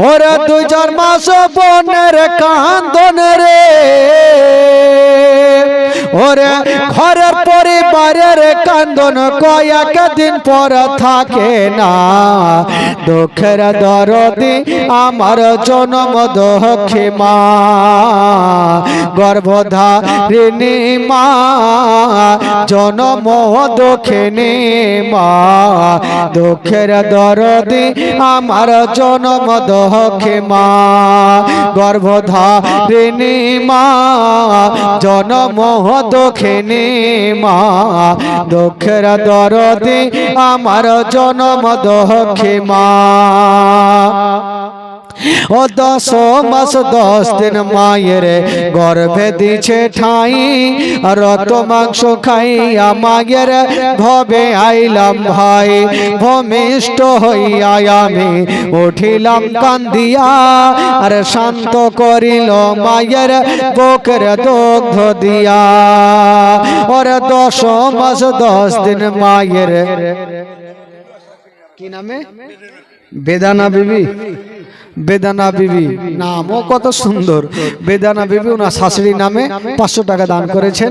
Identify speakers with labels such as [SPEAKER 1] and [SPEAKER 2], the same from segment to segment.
[SPEAKER 1] ওরে দুই চার মাস বনের কান্দন ওরে ঘরের পরিবারের কান্দন কয়েক দিন পর থাকে না। দুঃখের দরদি আমার জনম দক্ষে মা গর্ভধারিণী মা, জনম দক্ষিণী মা। দুঃখের দরদি আমার জনম দক্ষে মা গর্ভধারিণী মা, জনম দক্ষিণী মা। দুঃখের দরদি আমার জনম দক্ষে মা ও দশ মাস, দশ দিন মায়ের গর্ভে দিছে ঠাই, রক্ত মাংস খাইয়া মায়ের ভবে আইলাম ভাই। ভূমিষ্ঠ হইয়া আমি উঠিলাম কান্দিয়া, আর শান্ত করিল মায়ের বুকের দগ্ধ দিয়া। ওর দশ মাস, দশ দিন মায়ের কি নামে? বেদানা বিবি বেদানা বিবি। নামও কত সুন্দর। বেদানা বিবি ওনার শাশুড়ি নামে পাঁচশো টাকা দান করেছেন।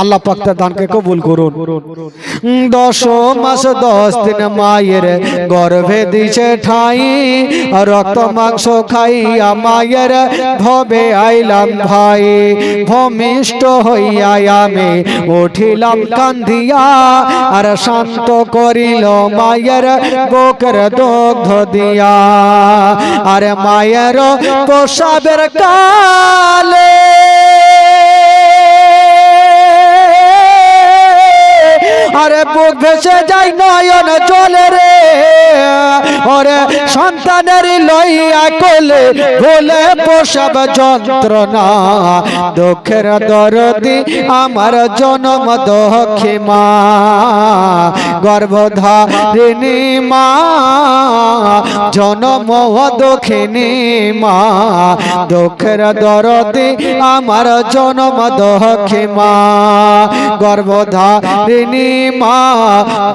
[SPEAKER 1] আল্লাহ পাক তার দানকে কবুল করুন। দশ মাস, দশ দিন মায়ের গর্ভে দিছে ঠাই, রক্ত, মাংস খাইয়া মায়ের ভবে আইলাম ভাই। ভমিষ্ট হইয়া আমি উঠিলাম, কান্দিয়া আর শান্ত করিল মায়ের বুকের দগ্ধ দিয়া। আর মায়ের প্রসাবের কালে আরে বুক ভেসে যাই নয়ন চলে রে। ওরে সন্তানের লইয়া কোলে ভুলে প্রসব যন্ত্রণা। দুঃখের দরদি আমার জনম দক্ষে মা গর্ভধারিণী মা, জনম দক্ষিণী মা। দুঃখের দরদি আমার জনম দক্ষে মা গর্ভধারিণী মা,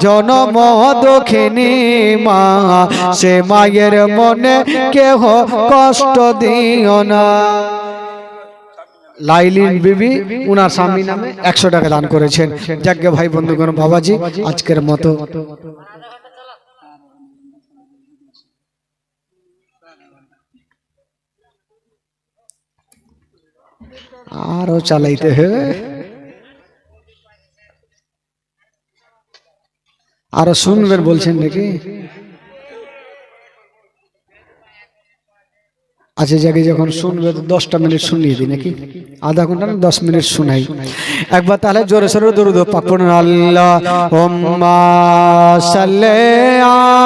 [SPEAKER 1] জনম দক্ষিণী মা, সে মায়ের মনে কেহ কষ্ট দিও না। লাইলিন বিবি, উনার স্বামী নামে একশো টাকা দান করেছেন। যাজ্ঞ ভাই বন্ধুগণ, বাবাজি, আজকের মতো। আরও চালাইতে হবে আরও শুনবেন বলছেন নাকি? আচ্ছা জাগে যখন শুনবে তো দশটা মিনিট শুনিয়ে দিই নাকি? আধা ঘণ্টা না, দশ মিনিট শুনাই। একবার তাহলে জোরে সরে দরুদ পাকুন আল্লাহ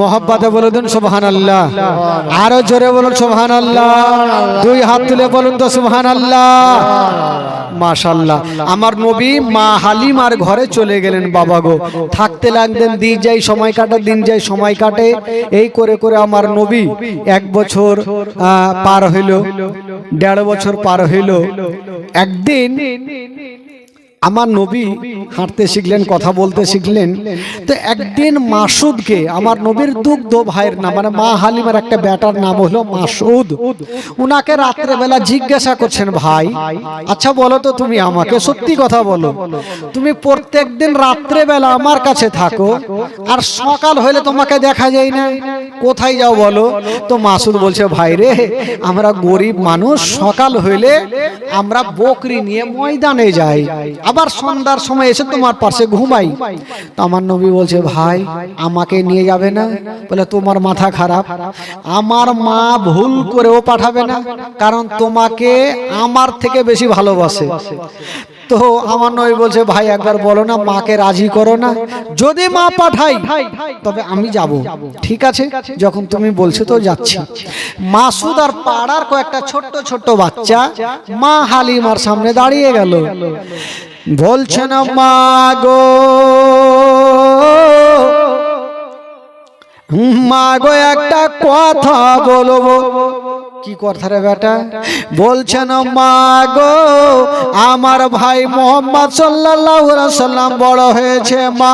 [SPEAKER 1] মোহাম্মদে বলে দিন সুবহান আল্লাহ আরও জোরে বলুন সুবহান আল্লাহ দুই হাত তুলে বলুন তো সুবহান আল্লাহ মাশাল্লাহ আমার নবী মা হালিমার ঘরে চলে গেলেন, বাবা গো। থাকতে লাগলেন, দিন যাই সময় কাটে, দিন যাই সময় কাটে। এই করে করে আমার নবী এক বছর পার হইল, দেড় বছর পার হইল। একদিন আমার নবী হাঁটতে শিখলেন, কথা বলতে শিখলেন। তো একদিন মাসুদকে, আমার নবীর দুগ্ধ ভাইয়ের নাম মানে মা হালিমার একটা বেটার নাম হলো মাসুদ। উনাকে রাত্রেবেলা জিজ্ঞাসা করছেন, ভাই আচ্ছা বলো তো তুমি আমাকে সত্যি কথা বলো। তুমি প্রত্যেক দিন রাত্রেবেলা আমার কাছে থাকো, আর সকাল হলে তোমাকে দেখা যায় না। কোথায় যাও বলো? তো মাসুদ বলছে, ভাই রে, আমরা গরিব মানুষ, সকাল হইলে আমরা বকরি নিয়ে ময়দানে যাই। আবার সন্ধ্যার সময় এসে তোমার পাশে ঘুমাই। তো আমার নবী বলছে, ভাই, আমাকে নিয়ে যাবে না? বলে, তোমার মাথা খারাপ। আমার মা ভুল করেও পাঠাবে না, কারণ তোমাকে আমার থেকে বেশি ভালোবাসে। তো আমার নবী বলছে, ভাই, একবার বলো না, মাকে রাজি করো না। যদি মা পাঠাই তবে আমি যাব। ঠিক আছে? যখন তুমি বলছো তো যাচ্ছি। মাসুদ আর পাড়ার কয়েকটা ছোট্ট ছোট্ট বাচ্চা মা হালিমার সামনে দাঁড়িয়ে গেল। বলছে না মাগো মা একটা কথা বলব। কি কথা রে বেটা? বলছেন মাগো আমার ভাই মোহাম্মদ সাল্লাল্লাহু আলাইহি সাল্লাম বড় হয়েছে মা।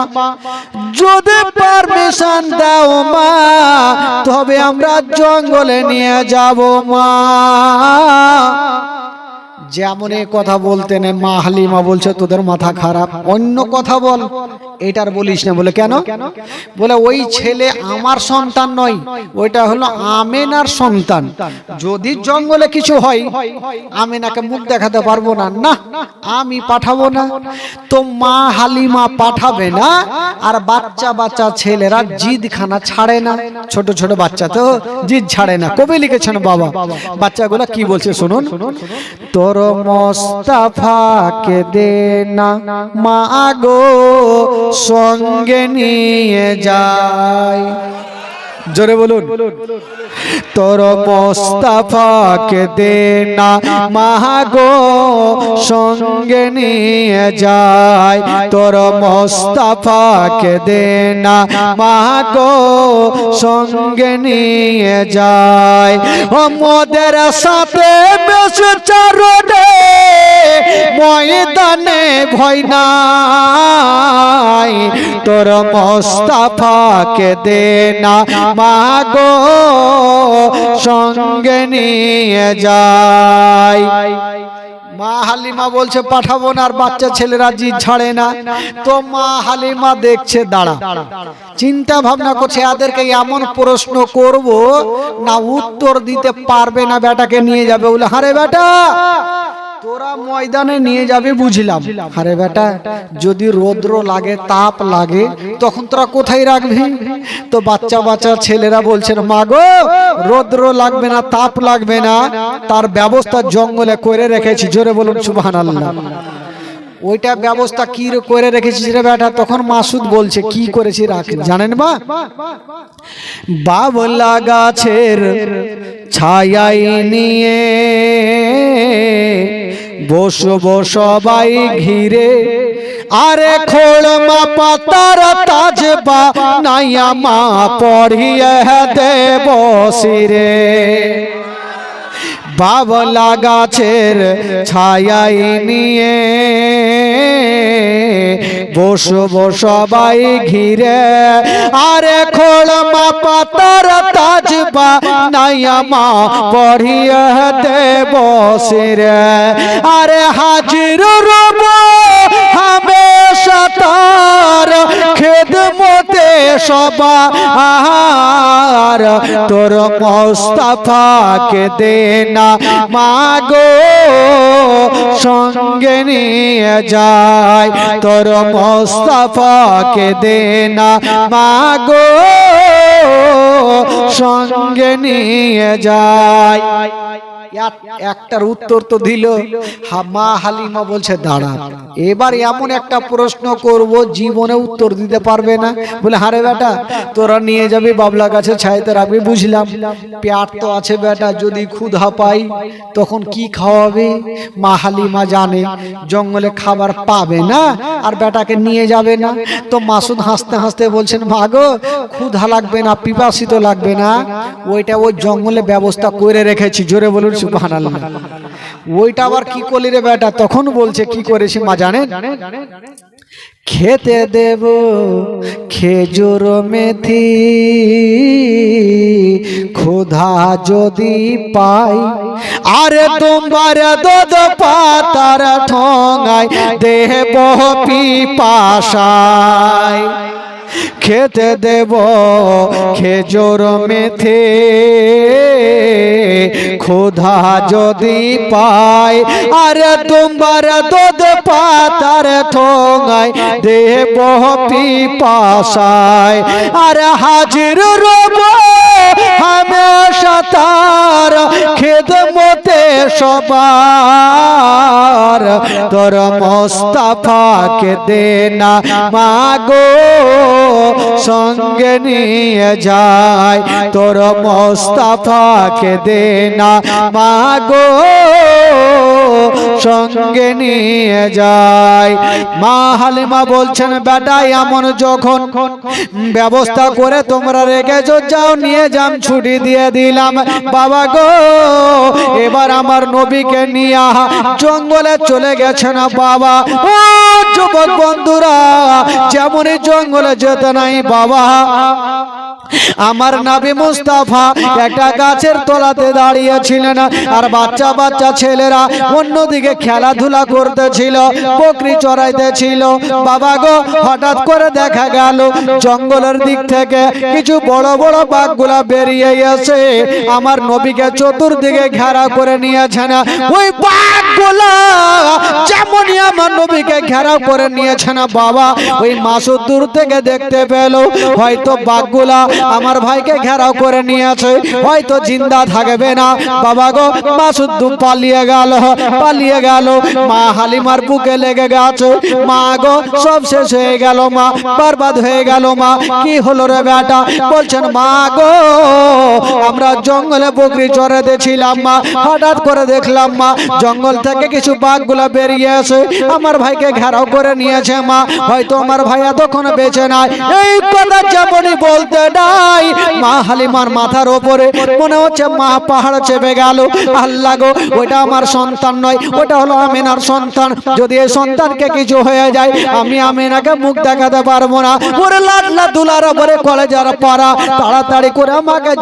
[SPEAKER 1] যদি পারমিশন দাও মা তবে আমরা জঙ্গলে নিয়ে যাব মা। যেমন এ কথা বলতে নেই মা হালিমা বলছে তোদের মাথা খারাপ। অন্য কথা বল। এটার বলিস না। বলে কেন? বলে ওই ছেলে আমার সন্তান নয়। ওইটা হলো আমেনার সন্তান। যদি জঙ্গলে কিছু হয় আমেনাকে মুখ দেখাতে পারব না। না আমি পাঠাবো না। তো মা হালিমা পাঠাবে না। আর বাচ্চা বাচ্চা ছেলেরা জিদ খানা ছাড়ে না। ছোট ছোট বাচ্চা তো জিদ ছাড়ে না। কবে লিখেছেন বাবা। বাচ্চাগুলা কি বলছে শুনুন। তোর মোস্তাফাকে দে না মা গো সঙ্গে নিয়ে যায়। জোরে বলুন। তোর মোস্তাফাকে দে না মাগো সঙ্গে নিয়ে যায়। তোর মোস্তাফাকে দে না মাগো সঙ্গে নিয়ে যায়। ও মোদের সাথে বেশ চারণে ময়দানে ভয় নাই। তোর মোস্তাফাকে দে না মাগো সঙ্গে নিয়ে যায় মা হালিমা বলছে, পাঠাবো না আর বাচ্চা ছেলেরা জি ছাড়ে না। তো মা হালিমা দেখছে, দাঁড়া, চিন্তা ভাবনা করছে এদেরকে এমন প্রশ্ন করব না, উত্তর দিতে পারবে না, বেটাকে নিয়ে যাবে। বলে, হারে বেটা তোরা ময়দানে নিয়ে যাবে বুঝলাম। আরে বেটা, যদি রৌদ্র লাগে, তাপ লাগে, তখন তোরা কোথায় রাখবি? তো বাচ্চা বাচ্চা ছেলেরা বলছেন মা গো রৌদ্র লাগবে না, তাপ লাগবে না, তার ব্যবস্থা জঙ্গলে করে রেখেছি। জোরে বলুন সুবহান আল্লাহ ওইটা ব্যবস্থা কি করে রেখেছিস রে বেটা? তখন মাসুদ বলছে, কি করেছি রাখ। জানেন বা? বাবলা গাছের ছায়াই নিয়ে বসবো সবাই ঘিরে। আরে খোলমা পাতার তাজবা নাইয়া মা পড়িয়ে দেব সিরে বাবলা গাছের ছায়াই নিয়ে। বসবো সবাই ঘিরে। আরে খোলমা পাতার তাজবা নাইয়া মা পড়িয়ে দেব সিরে আরে হাজির রব হামেশা তার খেদমতে সবার তোর মোস্তাফাকে দে না মাগো, সঙ্গে নিয়ে যায়। তোর মোস্তাফাকে দে না মাগো। সঙ্গে নিয়ে যায়। একটার উত্তর তো দিল। মা হালিমা বলছে, দাঁড়া, এবার এমন একটা প্রশ্ন করব, জীবনে উত্তর দিতে পারবে না। বলে, হারে বেটা, তোরা নিয়ে যাবি বাবলা গাছে ছাইতে রাখবি, বুঝলাম। পেট তো আছে বেটা, যদি ক্ষুধা পাই, তখন কি খাওয়াবে? মা হালিমা জানে, জঙ্গলে খাবার পাবে না, আর বেটাকে নিয়ে যাবে না। তো মাসুদ হাসতে হাসতে বলছেন ভাগো ক্ষুধা লাগবে না, পিপাসিত লাগবে না। ওইটা ওই জঙ্গলে ব্যবস্থা করে রেখেছি। জোরে বলুন ওইটা আবার কি করলি রে বেটা? তখন বলছে কি করেছি মা জানেন খেতে দেব খেজুর মেথি ক্ষুধা যদি পাই আরে তোমার দদ পাতার ঠোঙায় দেব পিপাসায়। খেতে দেব খেজোর মেথে। ক্ষুধা যদি পায়, আর তোমার দোদ পাতার ঠোঙায়, দেব পিপাসায়। আর হাজির রব হামেশা তার, খেদমতে সবার। তোর মোস্তাফাকে দে না, মাগো, সঙ্গে নিয়ে যায়। তোর মোস্তাফাকে দে না, মাগো, সঙ্গে নিয়ে যায়। মা হালিমা বলছেন, বেটা, এমন যখন ব্যবস্থা করে তোমরা রেখেছো, যাও, নিয়ে যাম ছুটি দিয়ে দিলাম, বাবা গো, এবার আমার নবীকে নিয়ে জঙ্গলে চলে গেছে না বাবা। ও যুবক বন্ধুরা, যেমনই জঙ্গলে যেতে নাই বাবা। আমার নাবি মুস্তাফা একটা গাছের তলাতে দাঁড়িয়েছিলেন। আর বাচ্চা বাচ্চা ছেলেরা অন্যদিকে খেলাধুলা করতেছিল বকরি চড়াইতেছিল। বাবা গো হঠাৎ করে দেখা গেল জঙ্গলের দিক থেকে কিছু বড় বড় বাঘগুলা বেরিয়ে এসে আমার নবীকে চতুর্দিকে ঘেরা করে নিয়েছেন। ওই বাঘগুলা যেমনই আমার নবীকে ঘেরাও করে নিয়েছে না বাবা ওই মাসুদ দূর থেকে দেখতে পেল হয়তো বাঘগুলা আমার ভাইকে ঘেরাও করে নিয়েছে। হয়তো জিন্দা থাকবে না। বাবা গো মা দু পালিয়ে গেল পালিয়ে গেল। মা হালিমার বুকে লেগে গেছে। মা গো, সব শেষ হয়ে গেল মা, বরবাদ হয়ে গেল মা। কি হলো রে বেটা? বলছেন, মা গো, আমরা জঙ্গলে বকরি চড়াতে ছিলাম মা। হঠাৎ করে দেখলাম মা, জঙ্গল থেকে কিছু বাঘগুলা বেরিয়ে এসে আমার ভাইকে ঘেরাও করে নিয়েছে মা। হয়তো আমার ভাই এতক্ষণ বেঁচে নাই। এই কথা যেমনই বলতে মা হালিমার মাথার ওপরে মনে হচ্ছে মা পাহাড় চেপে গেল। আল্লাহ গো ওটা আমার সন্তান নয় ওটা হলো আমিনার সন্তান। যদি এই সন্তানকে কিছু হয়ে যায়, আমি আমিনাকে মুখ দেখাতে পারব না। ওরে লাডলা দুলার ওপরে কলেজার পাড়া, তাড়াতাড়ি করে আমাকে